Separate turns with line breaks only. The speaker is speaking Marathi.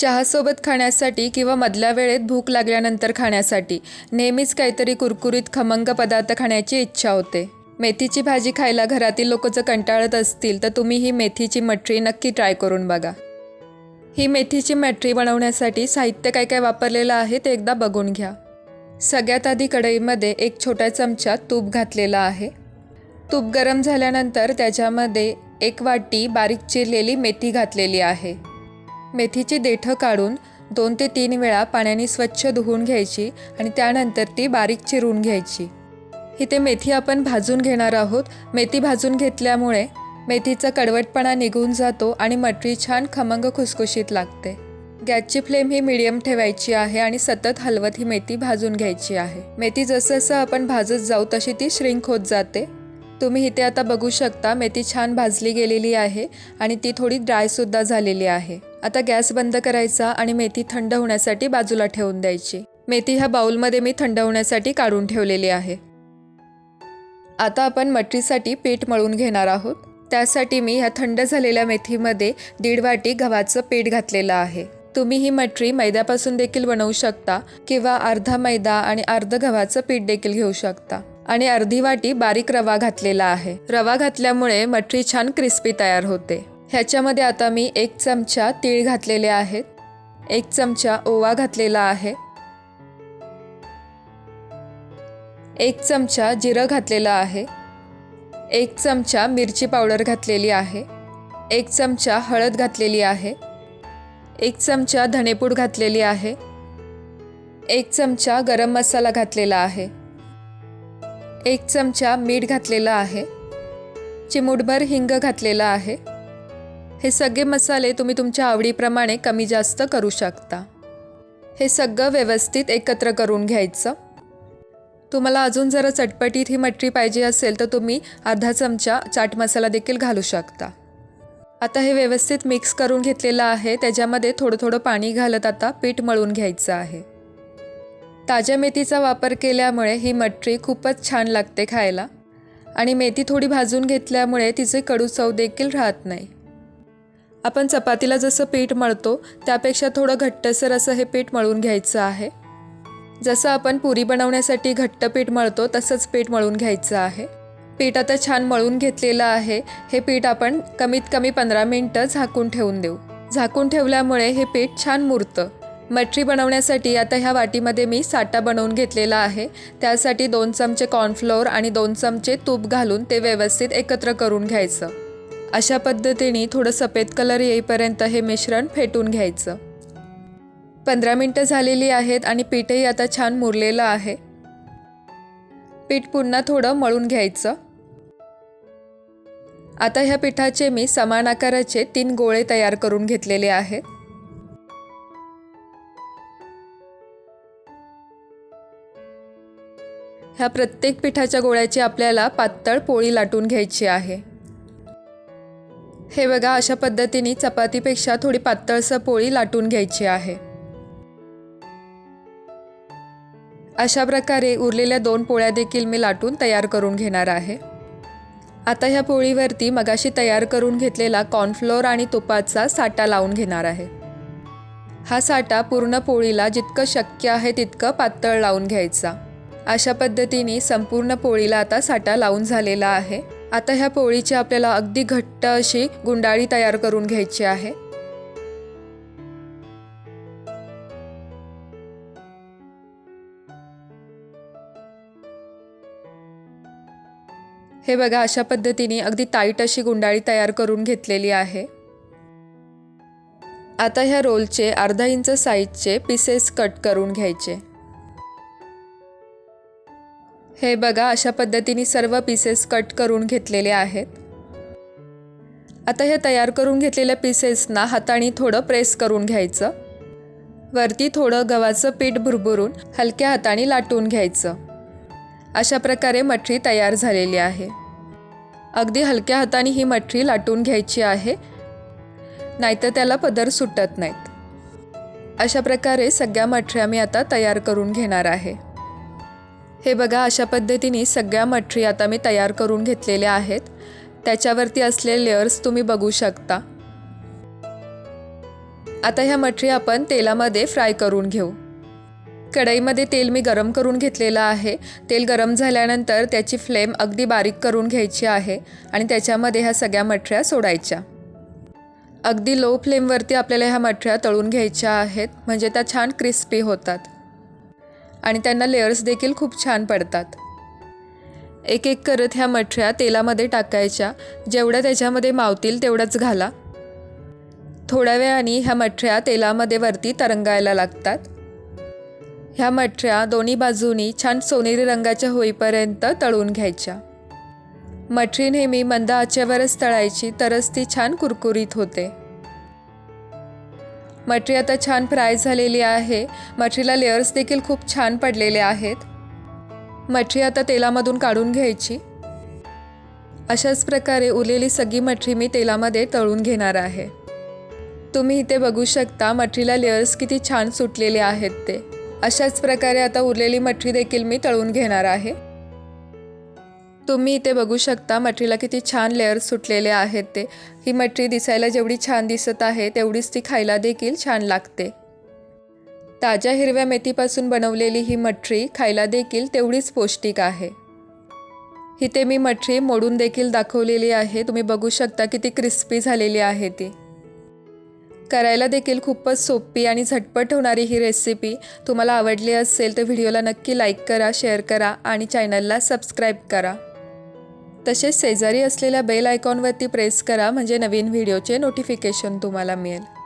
चहासोबत खाण्यासाठी किंवा मधल्या वेळेत भूक लागल्यानंतर खाण्यासाठी नेहमीच काहीतरी कुरकुरीत खमंग पदार्थ खाण्याची इच्छा होते. मेथीची भाजी खायला घरातील लोक जर कंटाळत असतील तर तुम्ही ही मेथीची मटरी नक्की ट्राय करून बघा. ही मेथीची मठरी बनवण्यासाठी साहित्य काय काय वापरलेलं आहे ते एकदा बघून घ्या. सगळ्यात आधी कढईमध्ये एक छोटा चमचा तूप घातलेला आहे. तूप गरम झाल्यानंतर त्याच्यामध्ये एक वाटी बारीक चिरलेली मेथी घातलेली आहे. मेथीची देठं काढून दोन ते तीन वेळा पाण्याने स्वच्छ धुवून घ्यायची आणि त्यानंतर ती बारीक चिरून घ्यायची. इथे मेथी आपण भाजून घेणार आहोत. मेथी भाजून घेतल्यामुळे मेथीचा कडवटपणा निघून जातो आणि मटरी छान खमंग खुसखुशीत लागते. गॅसची फ्लेम ही मिडियम ठेवायची आहे आणि सतत हलवत ही मेथी भाजून घ्यायची आहे. मेथी जसं जसं आपण भाजत जाऊ तशी ती श्रिंक होत जाते. तुम्ही इथे आता बघू शकता मेथी छान भाजली गेलेली आहे आणि ती थोडी ड्रायसुद्धा झालेली आहे. आता गॅस बंद करायचा आणि मेथी थंड होण्यासाठी बाजूला ठेवून द्यायची. मेथी ह्या बाउलमध्ये मी थंड होण्यासाठी काढून ठेवलेली आहे. आता आपण मटरीसाठी पीठ मळून घेणार आहोत. त्यासाठी मी ह्या थंड झालेल्या मेथीमध्ये दीड वाटी गव्हाचं पीठ घातलेलं आहे. तुम्ही ही मटरी मैद्यापासून देखील बनवू शकता किंवा अर्धा मैदा आणि अर्ध गव्हाचं पीठ देखील घेऊ शकता. आणि अर्धी वाटी बारीक रवा घातलेला आहे. रवा घातल्यामुळे मटरी छान क्रिस्पी तयार होते. ह्याच्यामध्ये आता मी एक चमचा तीळ घातलेले आहेत. एक चमचा ओवा घातलेला आहे. एक चमचा जिरं घातलेलं आहे. एक चमचा मिरची पावडर घातलेली आहे. एक चमचा हळद घातलेली आहे. एक चमचा धणेपूड घातलेली आहे. एक चमचा गरम मसाला घातलेला आहे. एक चमचा मीठ घातलेला आहे. चिमूटभर हिंग घातलेला आहे. हे सगळे मसाले तुम्ही तुमच्या आवडीप्रमाणे कमी जास्त करू शकता. हे सगळं व्यवस्थित एकत्र करून घ्यायचं. तुम्हाला अजून जरा चटपटीत ही मटरी पाहिजे असेल तर तुम्ही अर्धा चमचा चाट मसाला देखील घालू शकता. आता हे व्यवस्थित मिक्स करून घेतलेलं आहे. त्याच्यामध्ये थोडं थोडं पाणी घालत आता पीठ मळून घ्यायचं आहे. ताज्या मेथीचा वापर केल्यामुळे ही मटरी खूपच छान लागते खायला. आणि मेथी थोडी भाजून घेतल्यामुळे तिचे कडू चव देखील राहत नाही. आपण चपातीला जसं पीठ मळतो त्यापेक्षा थोडं घट्टसर असं हे पीठ मळून घ्यायचं आहे. जसं आपण पुरी बनवण्यासाठी घट्ट पीठ मळतो तसंच पीठ मळून घ्यायचं आहे. पीठ आता छान मळून घेतलेलं आहे. हे पीठ आपण कमीत कमी पंधरा मिनटं झाकून ठेवून देऊ. झाकून ठेवल्यामुळे हे पीठ छान मुरतं. मटरी बनवण्यासाठी आता ह्या वाटीमध्ये मी साटा बनवून घेतलेला आहे. त्यासाठी दोन चमचे कॉर्नफ्लोअर आणि दोन चमचे तूप घालून ते व्यवस्थित एकत्र करून घ्यायचं. अशा पद्धतीने थोडं सफेद कलर येईपर्यंत हे मिश्रण फेटून घ्यायचं. पंधरा मिनटं झालेली आहेत आणि पीठही आता छान मुरलेलं आहे. पीठ पुन्हा थोडं मळून घ्यायचं. आता ह्या पिठाचे मी समान आकाराचे तीन गोळे तयार करून घेतलेले आहेत ह्या प्रत्येक पिठाच्या गोळ्याची आपल्याला पातळ पोळी लाटून घ्यायची आहे. हे बघा अशा पद्धतीने चपातीपेक्षा थोडी पातळसर पोळी लाटून घ्यायची आहे. अशा प्रकारे उरलेल्या दोन पोळ्या देखील मी लाटून तयार करून घेणार आहे. आता ह्या पोळीवरती मगाशी तयार करून घेतलेला कॉर्नफ्लोअर आणि तुपाचा साठा लावून घेणार आहे. हा साठा पूर्ण पोळीला जितकं शक्य आहे तितकं पातळ लावून घ्यायचा. अशा पद्धतीने संपूर्ण पोळीला आता साठा लावून झालेला आहे. आता ह्या पोळीची आपल्याला अगदी घट्ट अशी गुंडाळी तयार करून घ्यायची आहे. हे बघा अशा पद्धतीने अगदी टाईट अशी गुंडाळी तयार करून घेतलेली आहे. आता ह्या रोलचे अर्धा इंच साईजचे पीसेस कट करून घ्यायचे. हे बघा अशा पद्धतीने सर्व पीसेस कट करून घेतलेले आहेत. आता हे तयार करून घेतलेल्या पीसेसना हाताने थोडं प्रेस करून घ्यायचं. वरती थोडं गव्हाचं पीठ भुरभुरून हलक्या हाताने लाटून घ्यायचं. अशा प्रकारे मठरी तयार झालेली आहे. अगदी हलक्या हाताने ही मठरी लाटून घ्यायची आहे. नाहीतर त्याला पदर सुटत नाहीत. अशा प्रकारे सगळ्या मठऱ्या मी आता तयार करून घेणार आहे. हे बघा अशा पद्धतीने सगळ्या मठरी आता मी तयार करून घेतलेल्या आहेत. त्याच्यावरती असलेले लेअर्स तुम्ही बघू शकता. आता ह्या मठरी आपण तेलामध्ये फ्राय करून घेऊ. कढईमध्ये तेल मी गरम करून घेतलेलं आहे. तेल गरम झाल्यानंतर त्याची फ्लेम अगदी बारीक करून घ्यायची आहे आणि त्याच्यामध्ये ह्या सगळ्या मठऱ्या सोडायच्या. अगदी लो फ्लेमवरती आपल्याला ह्या मठऱ्या तळून घ्यायच्या आहेत. म्हणजे त्या छान क्रिस्पी होतात. आणि त्यांना लेअर्स देखील खूप छान पडतात. एक एक करत ह्या मठऱ्या तेलामध्ये टाकायच्या. जेवढ्या त्याच्यामध्ये मावतील तेवढंच घाला. थोड्या वेळाने ह्या मठऱ्या तेलामध्ये वरती तरंगायला लागतात. ह्या मठऱ्या दोन्ही बाजूनी छान सोनेरी रंगाच्या होईपर्यंत तळून घ्यायच्या. मठरी नेहमी मंद आचेवरच तळायची तरच ती छान कुरकुरीत होते. मटरी आता छान फ्राय झालेली आहे. मटरीला लेअर्स देखील खूप छान पडलेले आहेत. मटरी आता तेलामधून काढून घ्यायची. अशाच प्रकारे उरलेली सगळी मटरी मी तेलामध्ये तळून घेणार आहे. तुम्ही इथे बघू शकता मटरीला लेअर्स किती छान सुटलेले आहेत ते. अशाच प्रकारे आता उरलेली मटरी देखील मी तळून घेणार आहे. तुम्ही इथे बघू शकता मटरीला किती छान लेअर्स सुटलेले आहेत ते. ही मटरी दिसायला जेवढी छान दिसत आहे तेवढीच ती खायला देखील छान लागते. ताज्या हिरव्या मेथीपासून बनवलेली ही मटरी खायला देखील तेवढीच पौष्टिक आहे. इथे मी मटरी मोडून देखील दाखवलेली आहे. तुम्ही बघू शकता किती क्रिस्पी झालेली आहे ती. करायला देखील खूपच सोपी आणि झटपट होणारी ही रेसिपी तुम्हाला आवडली असेल तर व्हिडिओला नक्की लाईक करा शेअर करा आणि चॅनलला सबस्क्राईब करा. तसेच शेजारी असलेल्या बेल आयकॉनवरती प्रेस करा म्हणजे नवीन व्हिडिओचे नोटिफिकेशन तुम्हाला मिळेल.